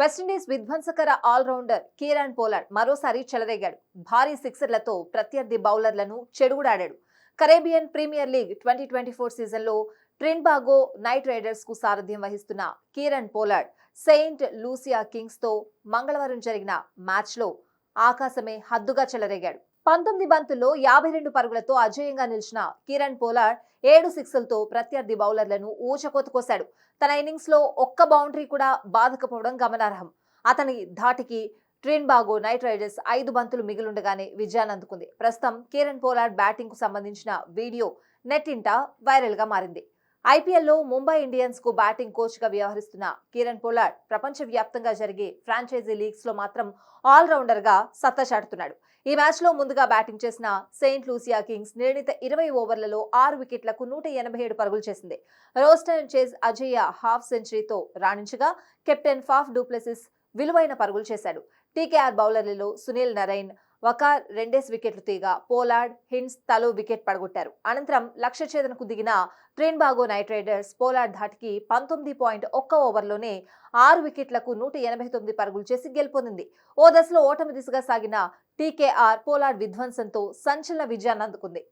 West Indies విధ్వంసకర allrounder Kieron Pollard మరోసారి చెలరేగాడు. భారీ సిక్సర్లతో ప్రత్యర్థి బౌలర్లను చెడుగుడాడాడు. Caribbean premier league twenty twenty four సీజన్లో ట్రిన్బాగో నైట్ రైడర్స్కు సారథ్యం వహిస్తున్న కీరన్ పోలార్డ్ సెయింట్ లూసియా కింగ్స్తో మంగళవారం జరిగిన మ్యాచ్లో ఆకాశమే హద్దుగా చెలరేగాడు. పంతొమ్మిది బంతుల్లో యాభై రెండు పరుగులతో అజేయంగా నిలిచిన కిరణ్ పోలార్డ్ ఏడు సిక్స్లతో ప్రత్యర్థి బౌలర్లను ఊచకోత కోశాడు తన ఇన్నింగ్స్లో ఒక్క బౌండరీ కూడా బాధకపోవడం గమనార్హం. అతని ధాటికి ట్రిన్బాగో నైట్ రైడర్స్ ఐదు బంతులు మిగిలుండగానే విజయాన్ని అందుకుంది. ప్రస్తుతం కిరణ్ పోలార్డ్ బ్యాటింగ్కు సంబంధించిన వీడియో నెట్టింట వైరల్గా మారింది. ఐపీఎల్లో ముంబై ఇండియన్స్కు బ్యాటింగ్ కోచ్గా వ్యవహరిస్తున్న కిరణ్ పోలార్డ్ ప్రపంచ వ్యాప్తంగా జరిగే ఫ్రాంచైజీ లీగ్స్లో మాత్రం ఆల్రౌండర్గా సత్తా చాటుతున్నాడు. ఈ మ్యాచ్లో ముందుగా బ్యాటింగ్ చేసిన సెయింట్ లూసియా కింగ్స్ నిర్ణీత ఇరవై ఓవర్లలో ఆరు వికెట్లకు నూట ఎనభై ఏడు పరుగులు చేసింది. రోస్టన్ చేజ్ అజయ్య హాఫ్ సెంచరీతో రాణించగా కెప్టెన్ ఫాఫ్ డూప్లెసిస్ విలువైన పరుగులు చేశాడు. టీకేఆర్ బౌలర్లలో సునీల్ నరైన్ వకార్ రెండేసి వికెట్లు తీగా పోలార్డ్ హిన్స్ తలో వికెట్ పడగొట్టారు. అనంతరం లక్ష్య ఛేదనకు దిగిన ట్రైన్బాగో నైట్ రైడర్స్ పోలార్డ్ ధాటికి పంతొమ్మిది పాయింట్ ఒక్క ఓవర్లోనే ఆరు వికెట్లకు నూట ఎనభై తొమ్మిది పరుగులు చేసి గెలుపొందింది. ఓ దశలో ఓటమి దిశగా సాగిన టీకేఆర్ పోలార్డ్ విధ్వంసంతో సంచలన విజయాన్ని అందుకుంది.